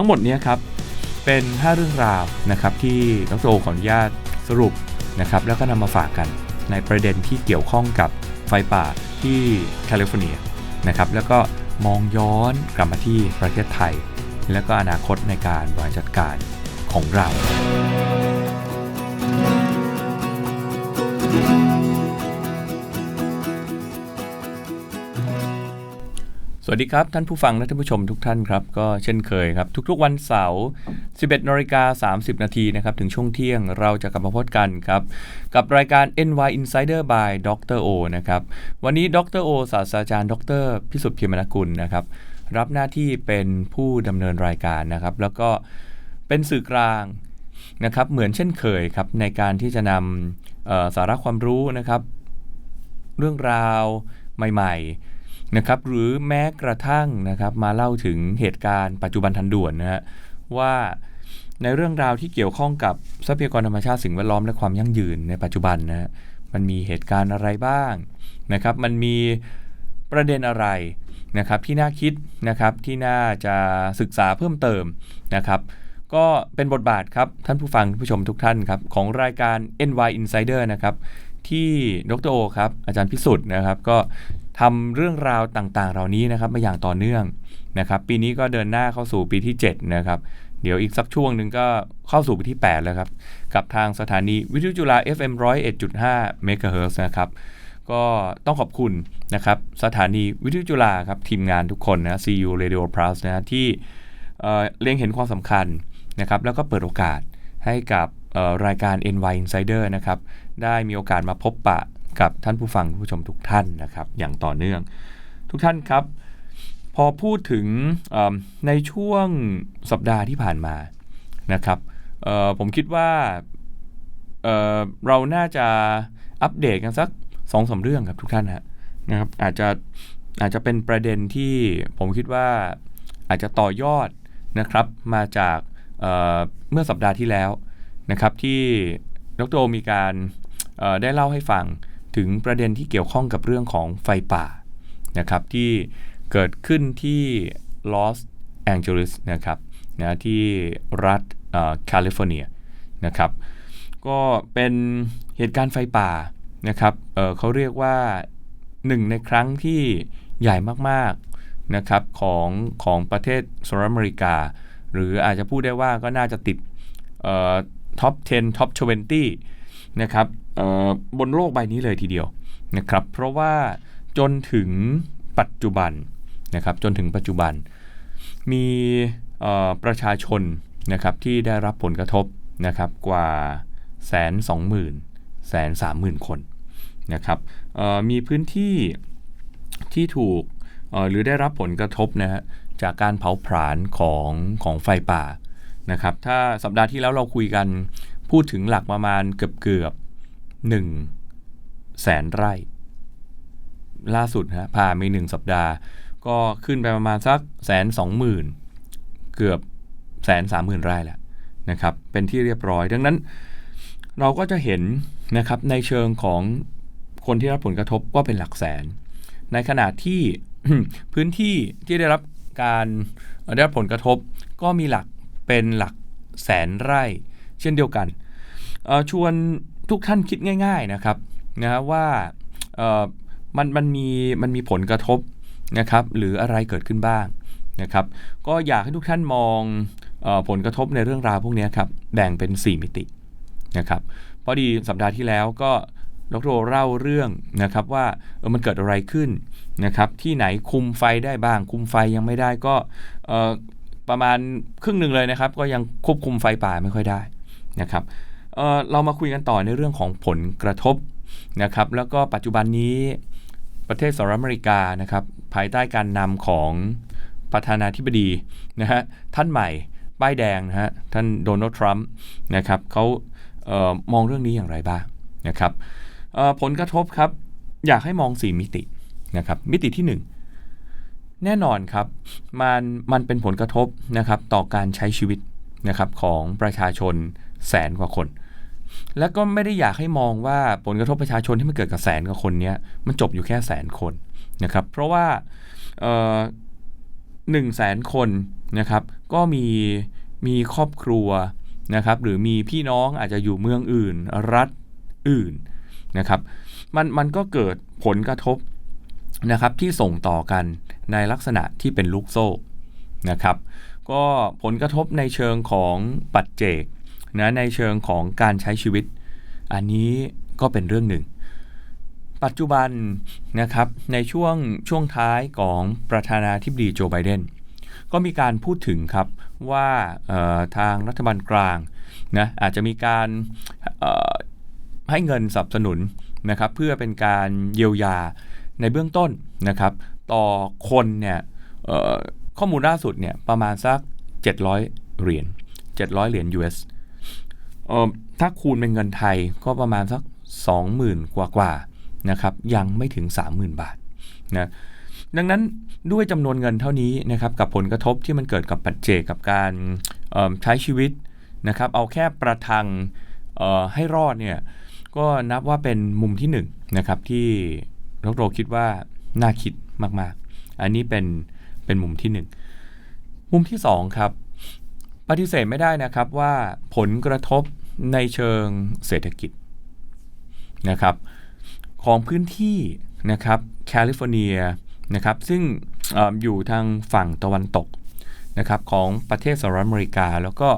ทั้งหมดนี้ครับเป็น 5 เรื่องราวนะครับที่ดรโอขออนุญาตสรุปนะครับแล้วก็นำมาฝากกันในประเด็นที่เกี่ยวข้องกับไฟป่าที่แคลิฟอร์เนียนะครับแล้วก็มองย้อนกลับมาที่ประเทศไทย และก็อนาคตในการบริหารจัดการของเรา สวัสดีครับ ท่านผู้ฟังและท่านผู้ชมทุกท่านครับ ก็เช่นเคยครับ ทุกๆวันเสาร์ 11นาฬิกา30 นาทีนะครับ ถึงช่วงเที่ยงเราจะกลับมาพบกันครับ กับรายการ NY Insider by Dr. O นะครับ วันนี้ดรโอศาสตราจารย์ ดร พิสุทธิ์เพียรมนกุลนะครับ รับหน้าที่เป็นผู้ดำเนินรายการนะครับ แล้วก็เป็นสื่อกลางนะครับ เหมือนเช่นเคยครับ ในการที่จะนำสาระความรู้นะครับ เรื่องราวใหม่ ๆ นะครับหรือแม้กระทั่งนะครับมาเล่าถึงเหตุการณ์ปัจจุบันทันด่วนนะฮะว่าในเรื่องราวที่เกี่ยวข้องกับทรัพยากรธรรมชาติสิ่งแวดล้อมและความยั่งยืนในปัจจุบันนะฮะมันมีเหตุการณ์อะไรบ้างนะครับ มันมีประเด็นอะไรนะครับที่น่าคิดนะครับที่น่าจะศึกษาเพิ่มเติมนะครับก็เป็นบทบาทครับท่านผู้ฟังผู้ชมทุกท่านครับของรายการ NY Insider นะครับที่ดรโอครับอาจารย์พิสุทธิ์นะครับ ก็ ทำเรื่องราวต่างๆ เหล่านี้นะครับมาอย่างต่อเนื่องนะครับปีนี้ก็เดินหน้าเข้าสู่ปีที่ 7 นะครับเดี๋ยวอีกสักช่วงหนึ่งก็เข้าสู่ปีที่ 8 แล้วครับ กับทางสถานีวิทยุจุฬา FM 101.5 MHz นะครับ ก็ต้องขอบคุณนะครับ สถานีวิทยุจุฬาครับ ทีมงานทุกคนนะ CU Radio Plus นะที่เเล็งเห็นความสำคัญนะครับ แล้วก็เปิดโอกาสให้กับรายการ NY Insider นะครับ ได้มีโอกาสมาพบปะ กับท่านผู้ฟังผู้ชมทุกท่านนะครับ อย่างต่อเนื่อง ทุกท่านครับ พอพูดถึงในช่วงสัปดาห์ที่ผ่านมานะครับผมคิดว่าเเราน่าจะอัปเดตกันสักสองสาเรื่องครับทุกท่านฮะนะครับอาจจะอาจจะเป็นประเด็นที่ผมคิดว่าอาจจะต่อยอดนะครับมาจากเเมื่อสัปดาห์ที่แล้วนะครับที่ดรมีการได้เล่าให้ฟัง ถึงประเด็นที่เกี่ยวข้องกับเรื่องของไฟป่านะครับที่เกิดขึ้นที่ลอสแองเจลิสนะครับนะที่รัฐแคลิฟอร์เนียนะครับก็เป็นเหตุการณ์ไฟป่านะครับเเขาเรียกว่าหนึ่งในครั้งที่ใหญ่มากๆนะครับของของประเทศสหรัฐอเมริกา หรืออาจจะพูดได้ว่าก็น่าจะติดท็อป 10 ท็อป 20 นะครับบนโลกใบนี้เลยทีเดียวนะครับ เพราะว่าจนถึงปัจจุบันนะครับจนถึงปัจจุบัน มีประชาชนนะครับที่ได้รับผลกระทบนะครับกว่าแสนสองหมื่นแสนสามหมื่นคนนะครับมีพื้นที่ที่ถูกหรือได้รับผลกระทบนะฮะจากการเผาผลาญของของไฟป่านะครับถ้าสัปดาห์ที่แล้วเราคุยกัน พูดถึงหลักประมาณเกือบเกือบหนึ่งแสนไร่ ล่าสุดฮะผ่านไปหนึ่งสัปดาห์ ก็ขึ้นไปประมาณสักแสนสองหมื่นเกือบแสนสามหมื่นไร่แหละนะครับ เป็นที่เรียบร้อย ดังนั้นเราก็จะเห็นนะครับในเชิงของคนที่รับผลกระทบก็เป็นหลักแสน ในขณะที่พื้นที่ที่ได้รับการได้รับผลกระทบก็มีหลักเป็นหลักแสนไร่ เช่นเดียวกันชวนทุกท่านคิดง่าย ๆนะครับนะว่ามันมันมีมันมีผลกระทบนะครับหรืออะไรเกิดขึ้นบ้างนะครับ ก็อยากให้ทุกท่านมองอผลกระทบในเรื่องราวพวกนี้ครับแบ่งเป็น 4 มิตินะครับพอดีสัปดาห์ที่แล้วก็ดรเล่าเรื่องนะครับว่าเออมันเกิดอะไรขึ้นนะครับที่ไหนคุมไฟได้บ้าง คุมไฟยังไม่ได้ก็ประมาณครึ่งหนึ่งเลยนะครับ ก็ยังควบคุมไฟป่าไม่ค่อยได้ นะครับเเรามาคุยกันต่อในเรื่องของผลกระทบนะครับ แล้วก็ปัจจุบันนี้ประเทศสหรัฐอเมริกานะครับ ภายใต้การนำของประธานาธิบดีนะฮะท่านใหม่ป้ายแดงนะฮะท่านโดนัลด์ทรัมป์นะครับเขาเออมองเรื่องนี้อย่างไรบ้างนะครับผลกระทบครับอยากให้มอง 4 มิตินะครับมิติที่ 1 แน่นอนครับมันมันเป็นผลกระทบนะครับต่อการใช้ชีวิตนะครับของประชาชน แสนกว่าคน แล้วก็ไม่ได้อยากให้มองว่าผลกระทบประชาชนที่มันเกิดกับแสนกว่าคนนี้มันจบอยู่แค่แสนคนนะครับ เพราะว่าเอ่อ1 0 0 0 0แสนคนนะครับ ก็มีมีครอบครัวนะครับ หรือมีพี่น้องอาจจะอยู่เมืองอื่น รัฐอื่นนะครับมันมันก็เกิดผลกระทบนะครับที่ส่งต่อกันในลักษณะที่เป็นลูกโซ่นะครับ ก็ผลกระทบในเชิงของปัจเจก นะในเชิงของการใช้ชีวิต อันนี้ก็เป็นเรื่องหนึ่ง ปัจจุบันนะครับในช่วงช่วงท้ายของประธานาธิบดีโจไบเดนก็มีการพูดถึงครับว่าทางรัฐบาลกลางนะอาจจะมีการให้เงินสนับสนุนนะครับเพื่อเป็นการเยียวยาในเบื้องต้นนะครับ ต่อคนเนี่ยข้อมูลล่าสุดเนี่ยประมาณสัก 700 เหรียญ700 เหรียญ US เอ่อ ถ้าคูณเป็นเงินไทยก็ประมาณสัก 20,000 กว่ากว่านะครับยังไม่ถึง 30,000 บาทนะดังนั้นด้วยจำนวนเงินเท่านี้นะครับกับผลกระทบที่มันเกิดกับปัจเจกกับการใช้ชีวิตนะครับเอาแค่ประทังให้รอดเนี่ยก็นับว่าเป็นมุมที่1นนะครับที่ดรคิดว่าน่าคิดมากๆ อันนี้เป็นเป็นมุมที่ 1 มุมที่ 2 ครับ ปฏิเสธไม่ได้นะครับว่าผลกระทบ ในเชิงเศรษฐกิจนะครับของพื้นที่นะครับแคลิฟอร์เนียนะครับซึ่งออยู่ทางฝั่งตะวันตกนะครับของประเทศสหรัฐอเมริกา แล้วก็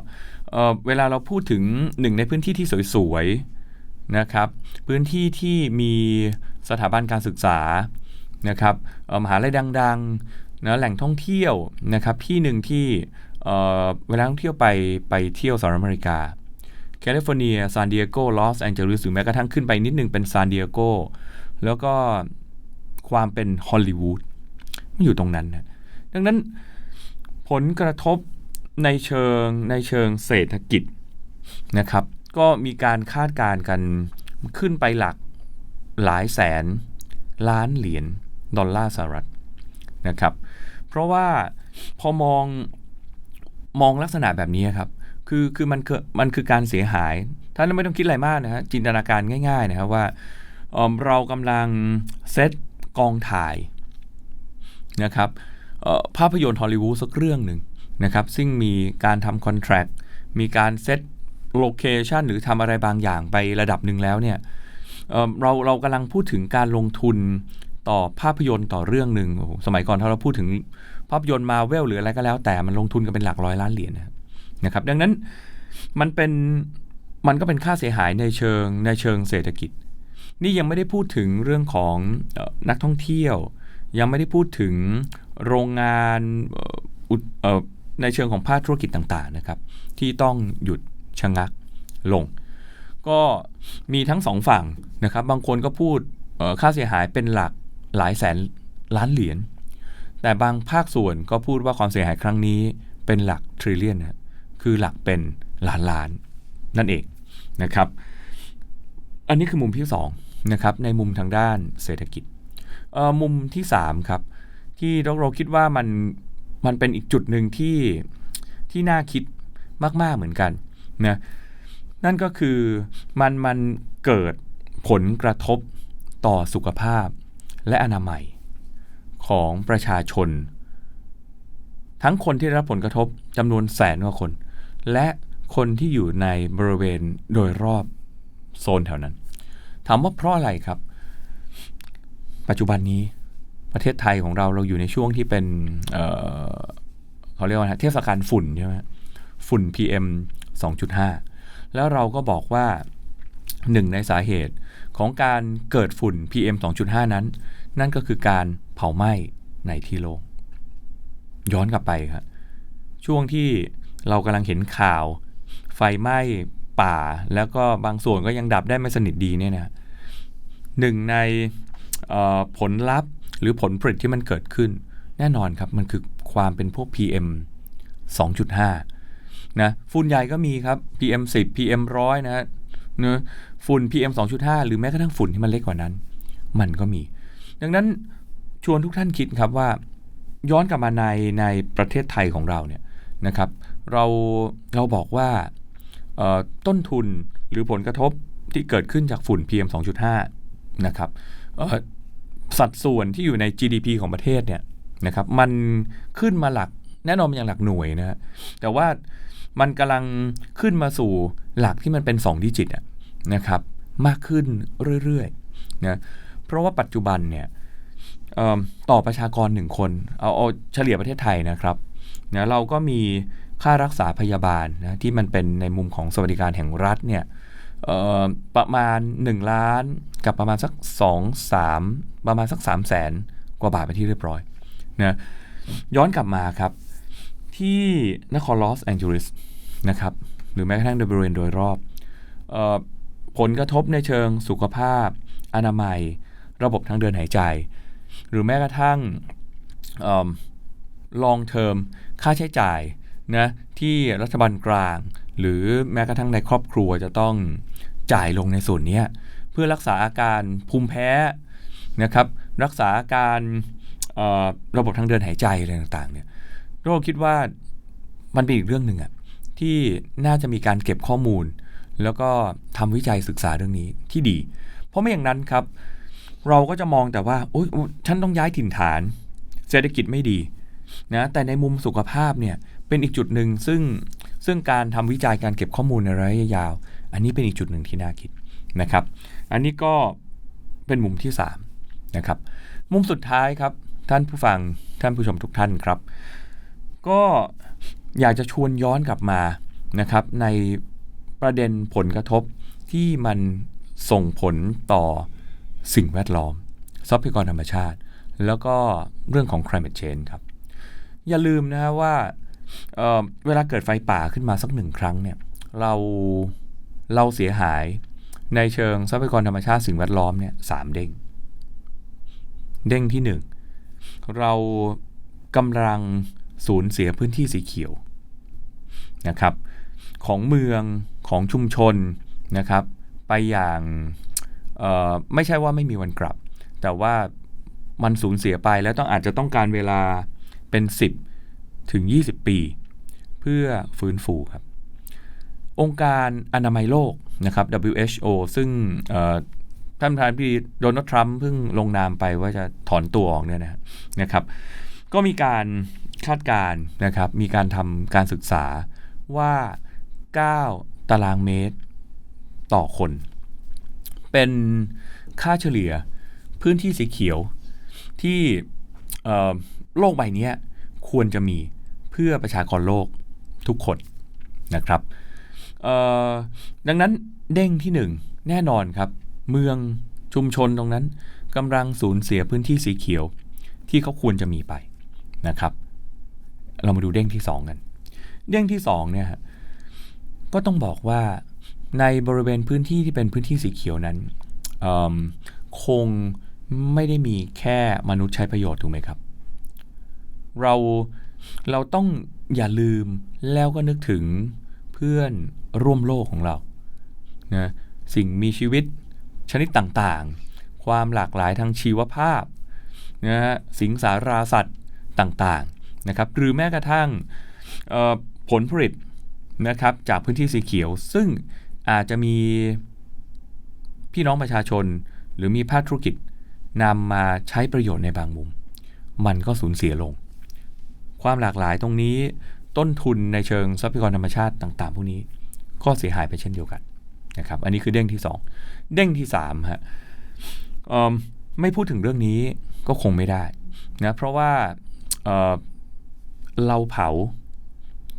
เวลาเราพูดถึงหนึ่งในพื้นที่ที่สวยๆนะครับพื้นที่ที่มีสถาบันการศึกษานะครับมหาลัยดังๆนะแหล่งท่องเที่ยวนะครับที่หนึ่งที่เวลาท่องเที่ยวไปไปเที่ยวสหรัฐอเมริกา แคลิฟอร์เนียซานดิเอโกลอสแองเจลิสหรือแม้กระทั่งขึ้นไปนิดนึงเป็นซานดิเอโกแล้วก็ความเป็นฮอลลีวูดมันอยู่ตรงนั้นนะดังนั้นผลกระทบในเชิงในเชิงเศรษฐกิจนะครับ ก็มีการคาดการณ์กันขึ้นไปหลักหลายแสนล้านเหรียญดอลลาร์สหรัฐนะครับ เพราะว่าพอมองมองลักษณะแบบนี้ครับ คือคือมันคือมันคือการเสียหาย ท่านไม่ต้องคิดอะไรมากนะฮะจินตนาการง่าย ๆ นะครับว่าเรากำลังเซตกองถ่ายนะครับภาพยนตร์ฮอลลีวูดสักเรื่องหนึ่งนะครับ ซึ่งมีการทำคอนแทรคมีการเซตโลเคชันหรือทำอะไรบางอย่างไประดับหนึ่งแล้วเนี่ยเเราเรากำลังพูดถึงการลงทุนต่อภาพยนตร์ต่อเรื่องหนึ่งสมัยก่อนถ้าเราพูดถึงภาพยนตร์มาเวลหรืออะไรก็แล้ว แต่มันลงทุนกันเป็นหลักร้อยล้านเหรียญ นะครับ ดังนั้นมันเป็นมันก็เป็นค่าเสียหายในเชิงในเชิงเศรษฐกิจ นี่ยังไม่ได้พูดถึงเรื่องของนักท่องเที่ยว ยังไม่ได้พูดถึงโรงงานในเชิงของภาคธุรกิจต่างๆนะครับ ที่ต้องหยุดชะงักลง ก็มีทั้งสองฝั่งนะครับ บางคนก็พูดค่าเสียหายเป็นหลักหลายแสนล้านเหรียญแต่บางภาคส่วนก็พูดว่าความเสียหายครั้งนี้เป็นหลักทริลเลียนนะ คือหลักเป็นล้านล้านนั่นเองนะครับ อันนี้คือมุมที่2นะครับในมุมทางด้านเศรษฐกิจมุมที่3ครับที่เราคิดว่ามันมันเป็นอีกจุดหนึ่งที่ที่น่าคิดมาก ๆเหมือนกันนะนั่นก็คือมันมันเกิดผลกระทบต่อสุขภาพและอนามัยของประชาชน ทั้งคนที่ได้รับผลกระทบจำนวนแสนกว่าคน และคนที่อยู่ในบริเวณโดยรอบโซนแถวนั้น ถามว่าเพราะอะไรครับ ปัจจุบันนี้ประเทศไทยของเราเราอยู่ในช่วงที่เป็นเเขาเรียกว่าเทศกาลฝุ่นใช่ไหมฝุ่น PM 2.5 แล้วเราก็บอกว่าหนึ่งในสาเหตุของการเกิดฝุ่น PM 2.5 นั้น นั่นก็คือการเผาไหม้ในที่โลง่งย้อนกลับไปครับช่วงที่ เรากำลังเห็นข่าว ไฟไหม้ป่า แล้วก็บางส่วนก็ยังดับได้ไม่สนิทดีเนี่ยนะหนึ่งในผลลัพธ์หรือผลผลิตที่มันเกิดขึ้น แน่นอนครับมันคือความเป็นพวก PM 2.5 นะฝุ่นใหญ่ก็มีครับ PM 10 PM 100 นะเนื้อฝุ่น PM 2.5 หรือแม้กระทั่งฝุ่นที่มันเล็กกว่านั้น มันก็มี ดังนั้นชวนทุกท่านคิดครับว่า ย้อนกลับมาในในประเทศไทยของเราเนี่ยนะครับ เราเราบอกว่าต้นทุนหรือผลกระทบที่เกิดขึ้นจากฝุ่น PM 2.5 นะครับสัดส่วนที่อยู่ใน GDP ของประเทศเนี่ยนะครับมันขึ้นมาหลักแน่นอนมันอย่างหลักหน่วยนะฮะแต่ว่ามันกำลังขึ้นมาสู่หลักที่มันเป็น 2 ดิจิตนะครับมากขึ้นเรื่อยๆนะเพราะว่าปัจจุบันเนี่ยต่อประชากรหนึ่งคน เอาเอาเฉลี่ยประเทศไทยนะครับนะเราก็มี ค่ารักษาพยาบาลนะที่มันเป็นในมุมของสวัสดิการแห่งรัฐเนี่ยประมาณ 1 ล้านกับประมาณสัก 2 3 ประมาณสัก 3 0 0แสนกว่าบาทไปนที่เรียบร้อยนะย้อนกลับมาครับ ที่นครลอสแองเจลิสนะครับหรือแม้กระทั่งในบริเวณโดยรอบออผลกระทบในเชิงสุขภาพ อนามัย ระบบทางเดินหายใจ หรือแม้กระทั่งลองเทอมค่าใช้จ่าย นะที่รัฐบาลกลาง หรือแม้กระทั่งในครอบครัวจะต้องจ่ายลงในส่วนนี้เพื่อรักษาอาการภูมิแพ้นะครับ รักษาอาการระบบทางเดินหายใจอะไรต่างๆเนี่ยโรคคิดว่ามันเป็นอีกเรื่องหนึ่งอะที่น่าจะมีการเก็บข้อมูล แล้วก็ทำวิจัยศึกษาเรื่องนี้ที่ดี เพราะไม่อย่างนั้นครับ เราก็จะมองแต่ว่าโอ๊ยฉันต้องย้ายถิ่นฐาน เศรษฐกิจไม่ดีนะแต่ในมุมสุขภาพเนี่ย เป็นอีกจุดหนึ่งซึ่งซึ่งการทำวิจัยการเก็บข้อมูลในระยะยาว อันนี้เป็นอีกจุดหนึ่งที่น่าคิดนะครับ อันนี้ก็เป็นมุมที่3นะครับมุมสุดท้ายครับท่านผู้ฟังท่านผู้ชมทุกท่านครับ ก็อยากจะชวนย้อนกลับมานะครับ ในประเด็นผลกระทบที่มันส่งผลต่อสิ่งแวดล้อมทรัพยากรธรรมชาติ แล้วก็เรื่องของ climate change ครับ อย่าลืมนะว่า เเวลาเกิดไฟป่าขึ้นมาสักหนึ่งครั้งเนี่ยเราเราเสียหายในเชิงทรัพยากรธรรมชาติสิ่งแวดล้อมเนี่ยสามเด้ง เด้งที่หนึ่งเรากำลังสูญเสียพื้นที่สีเขียวนะครับ ของเมืองของชุมชนนะครับ ไปอย่างไม่ใช่ว่าไม่มีวันกลับ แต่ว่ามันสูญเสียไปแล้วต้องอาจจะต้องการเวลาเป็น 10 ถึง 20 ปี เพื่อฟื้นฟูครับ องค์การอนามัยโลกนะครับ WHO ซึ่งท่านประธานพี่โดนัลด์ทรัมป์เพิ่งลงนามไปว่าจะถอนตัวออกเนี่ยนะครับ ก็มีการคาดการนะครับ มีการทำการศึกษาว่า 9 ตารางเมตรต่อคน เป็นค่าเฉลี่ยพื้นที่สีเขียวที่โลกใบนี้ควรจะมี เพื่อประชากรโลกทุกคนนะครับดังนั้นเด้งที่ 1 แน่นอนครับ เมืองชุมชนตรงนั้นกำลังสูญเสียพื้นที่สีเขียวที่เขาควรจะมีไปนะครับ เรามาดูเด้งที่ 2 กัน เด้งที่2เนี่ยก็ต้องบอกว่าในบริเวณพื้นที่ที่เป็นพื้นที่สีเขียวนั้นคงไม่ได้มีแค่มนุษย์ใช้ประโยชน์ถูกไหมครับ เรา เราต้องอย่าลืมแล้วก็นึกถึงเพื่อนร่วมโลกของเรานะสิ่งมีชีวิตชนิดต่างๆ ความหลากหลายทางชีวภาพนะสิงสาราสัตว์ต่างๆนะครับหรือแม้กระทั่งผลผลิตนะครับจากพื้นที่สีเขียว ซึ่งอาจจะมีพี่น้องประชาชน หรือมีภาคธุรกิจนำมาใช้ประโยชน์ในบางมุม มันก็สูญเสียลง ความหลากหลายตรงนี้ต้นทุนในเชิงทรัพยากรธรรมชาติต่างๆ พวกนี้ก็เสียหายไปเช่นเดียวกันนะครับ อันนี้คือเด้งที่ 2 เด้งที่3ฮะไม่พูดถึงเรื่องนี้ก็คงไม่ได้นะเพราะว่าเเราเผา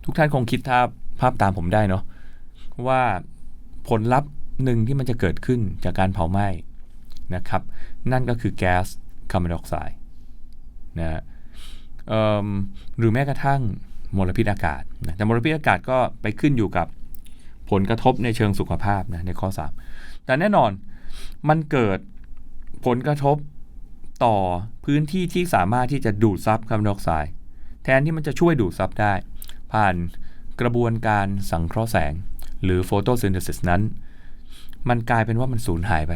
ทุกท่านคงคิดภาพภาพตามผมได้เนาะว่าผลลัพธ์หนึ่งที่มันจะเกิดขึ้นจากการเผาไหม้นะครับ นั่นก็คือแก๊สคาร์บอนไดออกไซด์นะ หรือแม้กระทั่งมลพิษอากาศนะแต่มลพิษอากาศก็ไปขึ้นอยู่กับผลกระทบในเชิงสุขภาพนะในข้อ 3 แต่แน่นอนมันเกิดผลกระทบต่อพื้นที่ที่สามารถที่จะดูดซับคาร์บอนไดออกไซด์แทนที่มันจะช่วยดูดซับได้ ผ่านกระบวนการสังเคราะห์แสง หรือโฟโตซินเทซิสนั้น มันกลายเป็นว่ามันสูญหายไป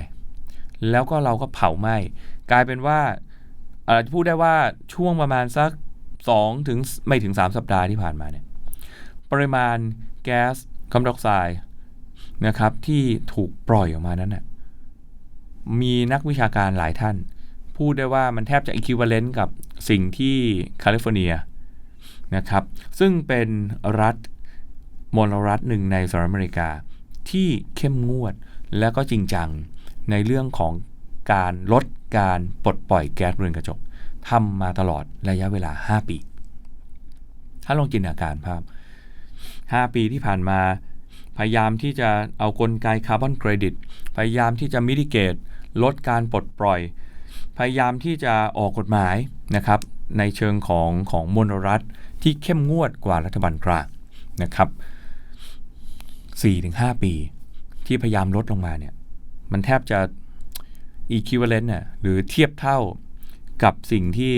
แล้วก็เราก็เผาไหม้กลายเป็นว่า อาจจะพูดได้ว่าช่วงประมาณสัก2ถึงไม่ถึง 3 สัปดาห์ที่ผ่านมาเนี่ย ปริมาณแก๊สคาร์บอนไดออกไซด์นะครับ ที่ถูกปล่อยออกมานั้นนะ่ะมีนักวิชาการหลายท่าน พูดได้ว่ามันแทบจะอีคิวเวเลนต์กับสิ่งที่แคลิฟอร์เนียนะครับ ซึ่งเป็นรัฐมลรัฐหนึ่งในสหรัฐอเมริกา ที่เข้มงวดและก็จริงจังในเรื่องของการลด การปลดปล่อยแก๊สเรือนกระจกทำมาตลอดระยะเวลา 5 ปี ถ้าลองจินตนาการภาพ 5 ปีที่ผ่านมา พยายามที่จะเอากลไกคาร์บอนเครดิต พยายามที่จะมิติเกต ลดการปลดปล่อย พยายามที่จะออกกฎหมายนะครับ ในเชิงของของมลรัฐที่เข้มงวดกว่ารัฐบาลกลางนะครับ 4-5 ปีที่พยายามลดลงมาเนี่ย มันแทบจะ equivalent น่ะหรือเทียบเท่ากับสิ่งที่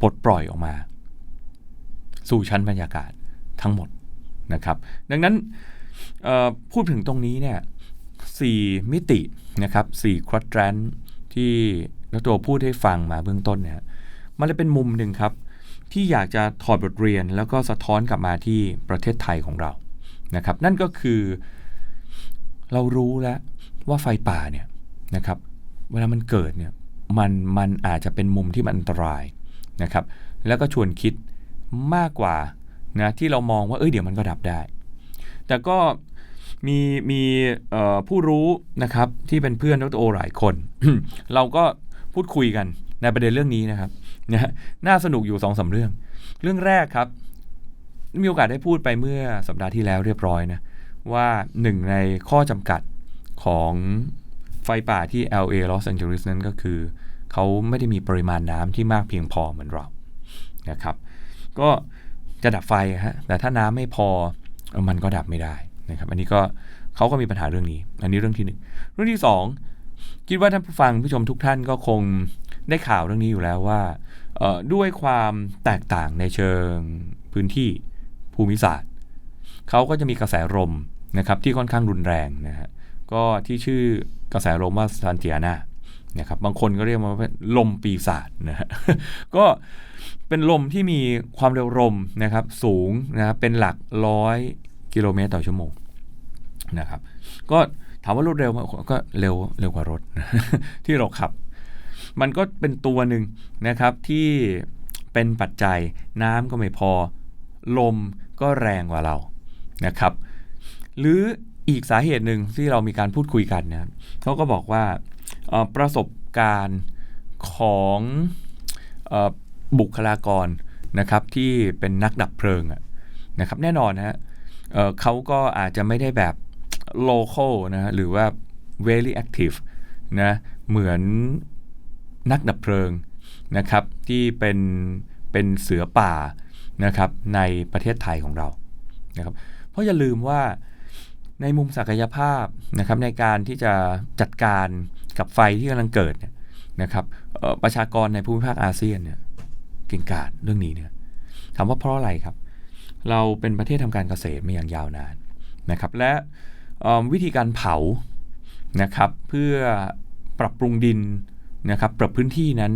ปลดปล่อยออกมา สู่ชั้นบรรยากาศทั้งหมดนะครับ ดังนั้นพูดถึงตรงนี้เนี่ยสี่มิตินะครับสี่ควอดแรนที่แล้วตัวพูดให้ฟังมาเบื้องต้นเนี่ยมันเลยเป็นมุมหนึ่งครับ ที่อยากจะถอดบทเรียนแล้วก็สะท้อนกลับมาที่ประเทศไทยของเรานะครับ นั่นก็คือเรารู้แล้วว่าไฟป่าเนี่ยนะครับ เวลามันเกิดเนี่ยมันมันอาจจะเป็นมุมที่มันอันตรายนะครับ แล้วก็ชวนคิดมากกว่านะที่เรามองว่าเอ้ยเดี๋ยวมันก็ดับได้ แต่ก็มีมีผู้รู้นะครับที่เป็นเพื่อนดรโอหลายคน เราก็พูดคุยกันในประเด็นเรื่องนี้นะครับนะฮะน่าสนุกอยู่สองสาเรื่อง เรื่องแรกครับ มีโอกาสได้พูดไปเมื่อสัปดาห์ที่แล้วเรียบร้อยนะว่าหนึ่งในข้อจำกัดของ ไฟป่าที่ LA Los Angeles นั้นก็คือ เขาไม่ได้มีปริมาณน้ำที่มากเพียงพอเหมือนเรานะครับ ก็จะดับไฟฮะแต่ถ้าน้ำไม่พอมันก็ดับไม่ได้นะครับ อันนี้ก็เขาก็มีปัญหาเรื่องนี้ อันนี้เรื่องที่หนึ่งเรื่องที่สองคิดว่าท่านผู้ฟังผู้ชมทุกท่านก็คงได้ข่าวเรื่องนี้อยู่แล้วว่าด้วยความแตกต่างในเชิงพื้นที่ภูมิศาสตร์เขาก็จะมีกระแสลมนะครับที่ค่อนข้างรุนแรงนะฮะก็ที่ชื่อ กระแสลมว่าซานเตียนานะครับบางคนก็เรียกมันว่าลมปีศาจนะฮะก็เป็นลมที่มีความเร็วลมนะครับสูงนะครับเป็นหลักร้อยกิโลเมตรต่อชั่วโมงนะครับก็ถามว่ารวดเร็วก็เร็วเร็วกว่ารถที่เราขับ มันก็เป็นตัวหนึ่งนะครับที่เป็นปัจจัยน้ำก็ไม่พอ ลมก็แรงกว่าเรานะครับ หรือ อีกสาเหตุหนึ่งที่เรามีการพูดคุยกันนะครับเขาก็บอกว่าประสบการณ์ของอบุคลากรนะครับที่เป็นนักดับเพลิงนะครับแน่นอนนะฮะเเขาก็อาจจะไม่ได้แบบ local นะฮะหรือว่า very active นะเหมือนนักดับเพลิงนะครับที่เป็นเป็นเสือป่านะครับในประเทศไทยของเรานะครับเพราะอย่าลืมว่า ในมุมศักยภาพนะครับในการที่จะจัดการกับไฟที่กำลังเกิดเนี่ยนะครับประชากรในภูมิภาคอาเซียนเนี่ยเก่งกาจเรื่องนี้เนี่ยถามว่าเพราะอะไรครับ เราเป็นประเทศทำการเกษตรมาอย่างยาวนานนะครับ และวิธีการเผานะครับเพื่อปรับปรุงดินนะครับปรับพื้นที่นั้น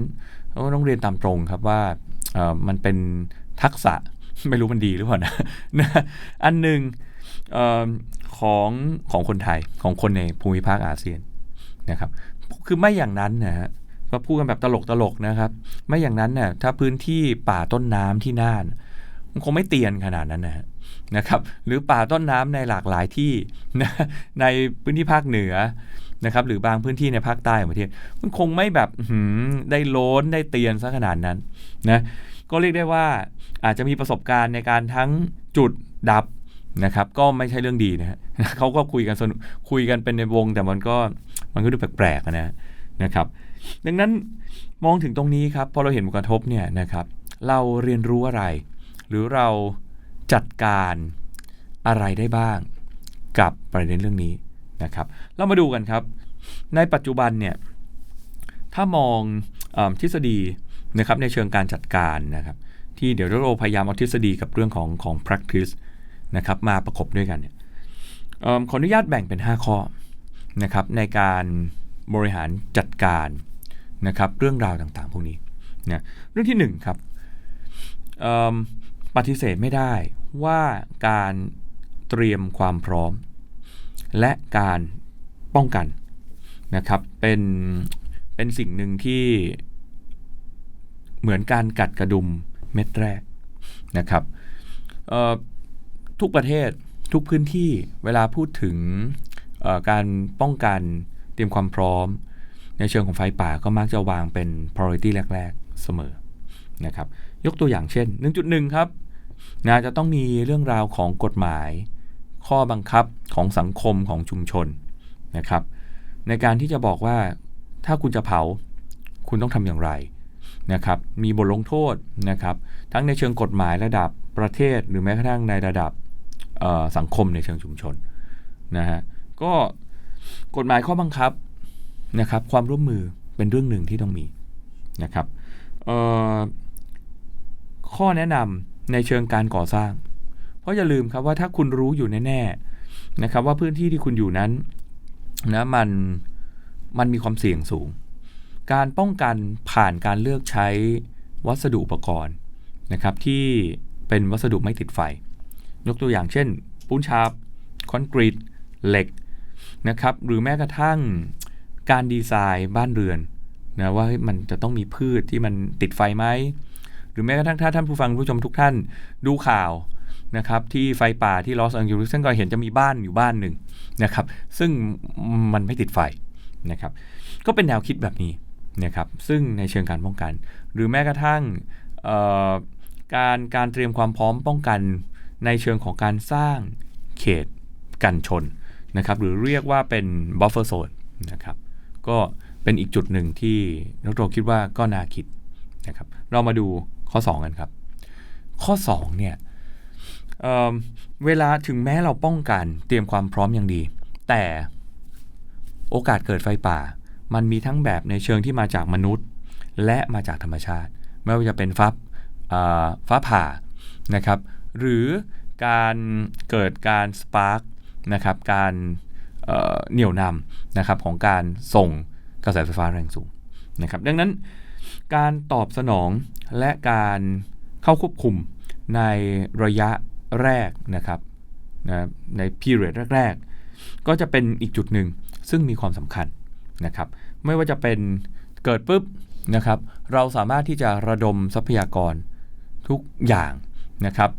ก็ต้องเรียนตามตรงครับว่ามันเป็นทักษะไม่รู้มันดีหรือเปล่านะอันหนึ่ง ของของคนไทยของคนในภูมิภาคอาเซียนนะครับ คือไม่อย่างนั้นนะฮะก็พูดกันแบบตลกตลกนะครับ ไม่อย่างนั้นเนี่ยถ้าพื้นที่ป่าต้นน้ำที่น่านมันคงไม่เตียนขนาดนั้นนะฮะนะครับ หรือป่าต้นน้ำในหลากหลายที่นะในพื้นที่ภาคเหนือนะครับหรือบางพื้นที่ในภาคใต้ของประเทศมันคงไม่แบบได้โล้นได้เตียนซะขนาดนั้นนะก็เรียกได้ว่าอาจจะมีประสบการณ์ในการทั้งจุดดับ นะครับก็ไม่ใช่เรื่องดีนะฮะเขาก็คุยกันสนุกคุยกันเป็นในวง แต่มันก็มันก็ดูแปลกๆนะนะครับ ดังนั้นมองถึงตรงนี้ครับพอเราเห็นผลกระทบเนี่ยนะครับ เราเรียนรู้อะไร หรือเราจัดการอะไรได้บ้าง กับประเด็นเรื่องนี้นะครับ เรามาดูกันครับ ในปัจจุบันเนี่ยถ้ามองอทฤษฎีนะครับในเชิงการจัดการนะครับ ที่เดี๋ยวเราพยายามเอาทฤษฎีกับเรื่องของของ practice นะครับมาประกบด้วยกันเนี่ยออขออนุญาตแบ่งเป็น 5 ข้อนะครับในการบริหารจัดการนะครับเรื่องราวต่างๆ พวกนี้นะเรื่องที่ 1 ครับปฏิเสธไม่ได้ว่าการเตรียมความพร้อม และการป้องกันนะครับเป็นเป็นสิ่งหนึ่งที่เหมือนการกัดกระดุมเม็ดแรกนะครับ ทุกประเทศทุกพื้นที่เวลาพูดถึงการป้องกันเตรียมความพร้อม ในเชิงของไฟป่าก็มักจะวางเป็น priority แรก ๆ เสมอนะครับยกตัวอย่างเช่น 1.1 ครับนะจะต้องมีเรื่องราวของกฎหมาย ข้อบังคับของสังคมของชุมชนนะครับในการที่จะบอกว่าถ้าคุณจะเผาคุณต้องทำอย่างไรนะครับมีบทลงโทษนะครับทั้งในเชิงกฎหมายระดับประเทศหรือแม้กระทั่งในระดับ สังคมในเชิงชุมชนนะฮะก็กฎหมายข้อบังคับนะครับความร่วมมือเป็นเรื่องหนึ่งที่ต้องมีนะครับข้อแนะนำในเชิงการก่อสร้าง เพราะอย่าลืมครับว่าถ้าคุณรู้อยู่แน่ๆนะครับว่าพื้นที่ที่คุณอยู่นั้นนะมันมันมีความเสี่ยงสูง การป้องกันผ่านการเลือกใช้วัสดุอุปกรณ์นะครับที่เป็นวัสดุไม่ติดไฟ ยกตัวอย่างเช่น ปูนฉาบคอนกรีตเหล็กนะครับหรือแม้กระทั่งการดีไซน์บ้านเรือนนะว่ามันจะต้องมีพืชที่มันติดไฟไหมหรือแม้กระทั่งถ้าท่านผู้ฟังผู้ชมทุกท่านดูข่าวนะครับที่ไฟป่าที่ลอสแองเจลิสซึ่งก็เห็นจะมีบ้านอยู่บ้านหนึ่งนะครับซึ่งมันไม่ติดไฟนะครับก็เป็นแนวคิดแบบนี้นะครับซึ่งในเชิงการป้องกัน หรือแม้กระทั่งการการเตรียมความพร้อมป้องกัน ในเชิงของการสร้างเขตกันชนนะครับหรือเรียกว่าเป็น buffer zone นนะครับก็เป็นอีกจุดหนึ่งที่นักโทคิดว่าก็น่าคิดนะครับเรามาดูข้อ 2 กันครับ ข้อ 2 เนี่ยเเวลาถึงแม้เราป้องกันเตรียมความพร้อมอย่างดี แต่โอกาสเกิดไฟป่า มันมีทั้งแบบในเชิงที่มาจากมนุษย์ และมาจากธรรมชาติ ไม่ว่าจะเป็นฟ้าฟ้าผ่านะครับ หรือการเกิดการสปาร์กนะครับการเเหนี่ยวนำนะครับของการส่งกระแสไฟฟ้าแรงสูงนะครับดังนั้นการตอบสนองและการเข้าควบคุมในระยะแรกนะครับนะใน period แรก ๆ ก็จะเป็นอีกจุดหนึ่งซึ่งมีความสำคัญนะครับไม่ว่าจะเป็นเกิดปุ๊บนะครับ เราสามารถที่จะระดมทรัพยากรทุกอย่างนะครับ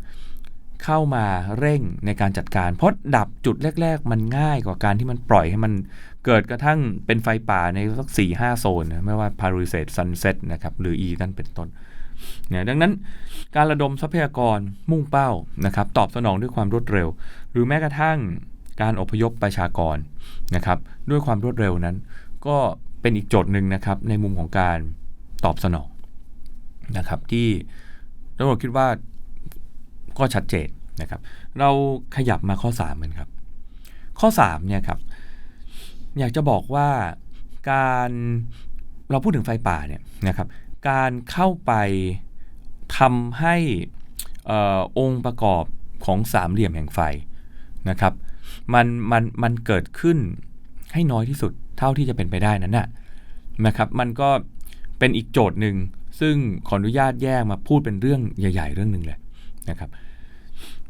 เข้ามาเร่งในการจัดการ เพราะดับจุดแรก ๆ มันง่ายกว่าการที่มันปล่อยให้มันเกิดกระทั่งเป็นไฟป่าในสักสี่ห้าโซนนะไม่ว่า p a r i s a d e Sunset นะครับหรือ e นั่นเป็นต้นเนี่ยดังนั้นการระดมทรัพยากรมุ่งเป้านะครับตอบสนองด้วยความรวดเร็ว หรือแม้กระทั่งการอพยพประชากรนะครับด้วยความรวดเร็วนั้น ก็เป็นอีกโจทย์หนึ่งนะครับในมุมของการตอบสนองนะครับที่ตำรวจคิดว่า ก็ชัดเจนนะครับ เราขยับมาข้อ3กันครับ ข้อ3เนี่ยครับ อยากจะบอกว่าการเราพูดถึงไฟป่าเนี่ยนะครับ การเข้าไปทำให้ออองค์ประกอบของสามเหลี่ยมแห่งไฟนะครับ มันมันมันเกิดขึ้นให้น้อยที่สุดเท่าที่จะเป็นไปได้นั้นนะนะครับ มันก็เป็นอีกโจทย์หนึ่งซึ่งขออนุญาตแยกมาพูดเป็นเรื่องใหญ่ ๆ เรื่องหนึ่งเลยนะครับ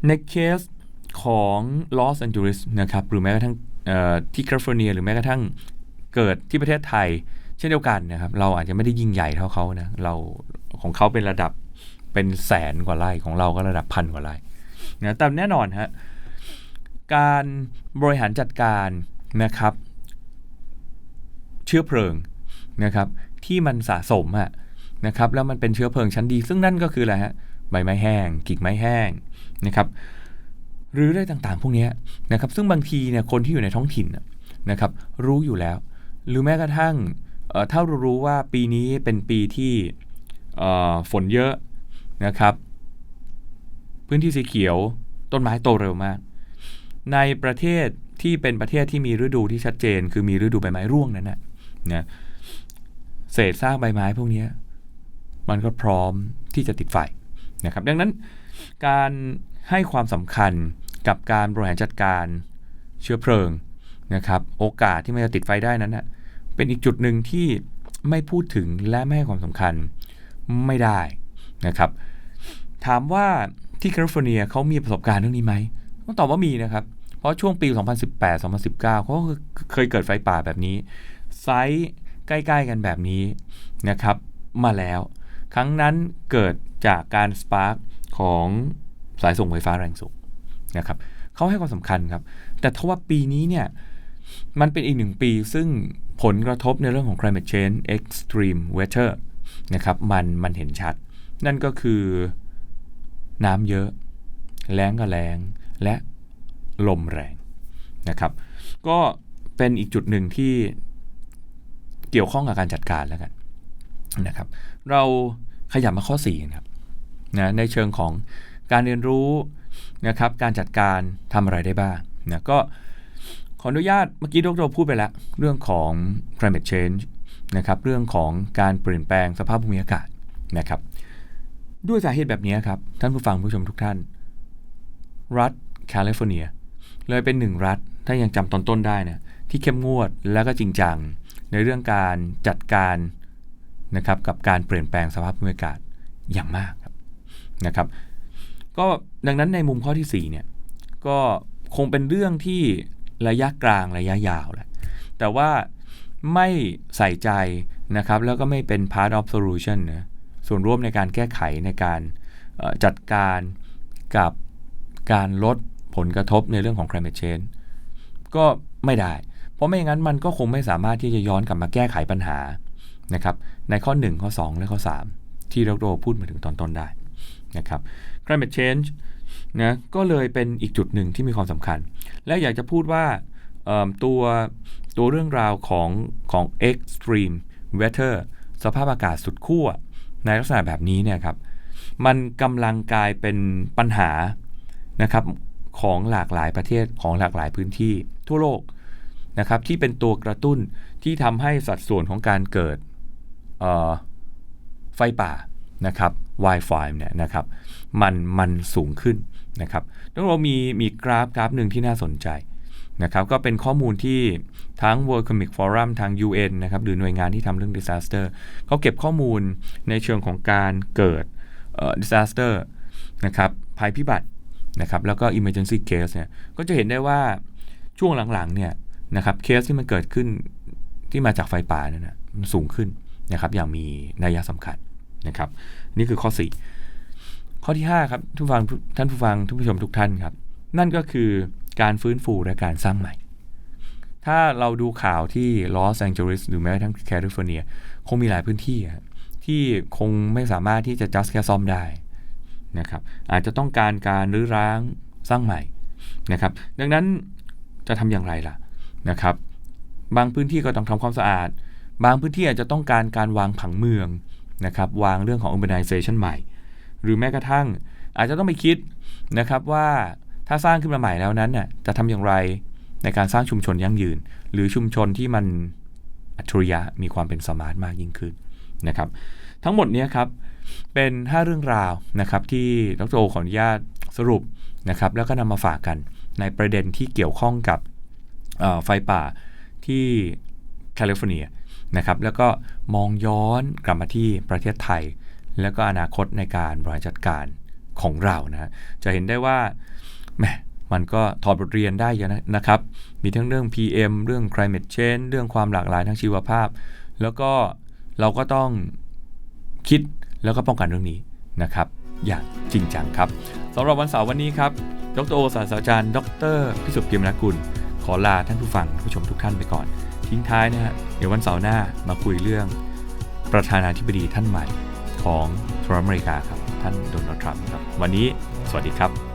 ในเคสของลอสแอนเจลิสนะครับหรือแม้กระทั่งที่แคลิฟอร์เนีย หรือแม้กระทั่งเกิดที่ประเทศไทย เช่นเดียวกันนะครับ เราอาจจะไม่ได้ยิ่งใหญ่เท่าเขานะเราของเขาเป็นระดับเป็นแสนกว่าไร่ของเราก็ระดับพันกว่าไร่นะแต่แน่นอนฮะการบริหารจัดการนะครับ เชื้อเพลิงนะครับ ที่มันสะสมอะนะครับ แล้วมันเป็นเชื้อเพลิงชั้นดี ซึ่งนั่นก็คืออะไรฮะใบไม้แห้งกิ่งไม้แห้ง นะครับหรืออะไรต่างๆ พวกนี้นะครับซึ่งบางทีเนี่ยคนที่อยู่ในท้องถิ่นนะครับรู้อยู่แล้ว หรือแม้กระทั่งเอ่อถ้าร,รู้ว่าปีนี้เป็นปีที่เอ่อฝนเยอะนะครับ พื้นที่สีเขียวต้นไม้โตเร็วมาก ในประเทศที่เป็นประเทศที่มีฤดูที่ชัดเจน คือมีฤดูใบไม้ร่วงนั้นนะนะเศษซากใบไม้พวกนี้มันก็พร้อมที่จะติดไฟนะครับ ดังนั้นการ ให้ความสำคัญกับการบริหารจัดการเชื้อเพลิงนะครับ โอกาสที่มันจะติดไฟได้นั้นนะเป็นอีกจุดหนึ่งที่ไม่พูดถึงและไม่ให้ความสำคัญไม่ได้นะครับ ถามว่าที่แคลิฟอร์เนียเขามีประสบการณ์เรื่องนี้ไหมต้องตอบว่ามีนะครับ เพราะช่วงปี 2018-2019เขาเคยเกิดไฟป่าแบบนี้ ไซส์ใกล้ๆกันแบบนี้นะครับ มาแล้ว ครั้งนั้นเกิดจากการสปาร์กของ สายส่งไฟฟ้าแรงสูงนะครับเขาให้ความสำคัญครับ แต่ทว่าปีนี้เนี่ยมันเป็นอีกหนึ่งปีซึ่งผลกระทบในเรื่องของ climate change extreme weather นะครับมันมันเห็นชัด นั่นก็คือน้ำเยอะ แล้งก็แรงและลมแรงนะครับ ก็เป็นอีกจุดหนึ่งที่เกี่ยวข้องกับการจัดการแล้วกันนะครับ เราขยับมาข้อ4กันครับนะในเชิงของ การเรียนรู้นะครับการจัดการทำอะไรได้บ้างนะก็ขออนุญาตเมื่อกี้ดรพูดไปแล้ว เรื่องของ climate change นะครับเรื่องของการเปลี่ยนแปลงสภาพภูมิอากาศนะครับ ด้วยสาเหตุแบบนี้ครับ ท่านผู้ฟังผู้ชมทุกท่าน รัฐแคลิฟอร์เนีย เลยเป็นหนึ่งรัฐถ้ายังจำตอนต้นได้นะที่เข้มงวดและก็จริงจัง ในเรื่องการจัดการนะครับกับการเปลี่ยนแปลงสภาพภูมิอากาศอย่างมากครับนะครับ ก็ดังนั้นในมุมข้อที่ 4 เนี่ย ก็คงเป็นเรื่องที่ระยะกลางระยะยาวแหละ แต่ว่าไม่ใส่ใจนะครับ แล้วก็ไม่เป็น part of solution นะส่วนร่วมในการแก้ไขในการจัดการกับการลดผลกระทบในเรื่องของ climate change ก็ไม่ได้ เพราะไม่อย่างนั้นมันก็คงไม่สามารถที่จะย้อนกลับมาแก้ไขปัญหานะครับ ในข้อ 1 ข้อ 2 และข้อ 3 ที่ดรพูดมาถึงตอนต้นได้ นะครับ climate change นะก็เลยเป็นอีกจุดหนึ่งที่มีความสำคัญ และอยากจะพูดว่าตัวตัวเรื่องราวของของ extreme weather สภาพอากาศสุดขั้วในลักษณะแบบนี้เนี่ยครับ มันกำลังกลายเป็นปัญหานะครับของหลากหลายประเทศของหลากหลายพื้นที่ทั่วโลกนะครับที่เป็นตัวกระตุ้นที่ทำให้สัดส่วนของการเกิดไฟป่านะครับ Wi-Fi เนี่ยนะครับมันมันสูงขึ้นนะครับต้องเรามีมีกราฟกราฟหนึ่งที่น่าสนใจนะครับก็เป็นข้อมูลที่ทั้ง World Economic Forum ทาง UN นะครับหรือหน่วยงานที่ทำเรื่อง disaster เขาเก็บข้อมูลในเชิงของการเกิด disaster นะครับภัยพิบัตินะครับแล้วก็ emergency case เนี่ยก็จะเห็นได้ว่าช่วงหลังๆเนี่ยนะครับเคสที่มันเกิดขึ้นที่มาจากไฟป่าเนี่ยนะมันสูงขึ้นนะครับอย่างมีนัยสำคัญ นะครับ นี่คือข้อ 4 ข้อที่5ครับทุกฟังท่านผู้ฟังทุกผู้ชมทุกท่านครับ นั่นก็คือการฟื้นฟูและการสร้างใหม่ ถ้าเราดูข่าวที่ลอสแองเจลิสหรือแม้กระทั่งแคลิฟอร์เนีย คงมีหลายพื้นที่ที่คงไม่สามารถที่จะจัดแค่ซ่อมได้นะครับ อาจจะต้องการการรื้อร้างสร้างใหม่นะครับ ดังนั้นจะทำอย่างไรล่ะนะครับ บางพื้นที่ก็ต้องทำความสะอาด บางพื้นที่อาจจะต้องการการวางผังเมือง นะครับวางเรื่องของ urbanization ใหม่ หรือแม้กระทั่งอาจจะต้องไปคิดนะครับว่าถ้าสร้างขึ้นมาใหม่แล้วนั้นน่ยจะทำอย่างไรในการสร้างชุมชนยั่งยืน หรือชุมชนที่มันอัจฉริยะมีความเป็นสมาร์ทมากยิ่งขึ้นนะครับ ทั้งหมดนี้ครับเป็น 5 เรื่องราวนะครับที่ดรโอขออนุญาตสรุปนะครับแล้วก็นำมาฝากกันในประเด็นที่เกี่ยวข้องกับไฟป่าที่แคลิฟอร์เนีย นะครับแล้วก็มองย้อนกลับมาที่ประเทศไทย แล้วก็อนาคตในการบริหารจัดการของเรานะจะเห็นได้ว่าแหมมันก็ถอดบทเรียนได้เยอะนะครับ มีทั้งเรื่อง PM เรื่อง climate change เรื่องความหลากหลายทางชีวภาพ แล้วก็เราก็ต้องคิดแล้วก็ป้องกันเรื่องนี้นะครับ อย่างจริงจังครับสำหรับวันเสาร์วันนี้ครับ ดรโอศาสตราจารย์ ดรพิสุทธิ์เกียรติกุล ขอลาท่านผู้ฟังผู้ชมทุกท่านไปก่อน ทิ้งท้ายนะฮะเดี๋ยววันเสาร์หน้ามาคุยเรื่องประธานาธิบดีท่านใหม่ของสหรัฐอเมริกาครับ ท่านโดนัลด์ทรัมป์ครับ วันนี้สวัสดีครับ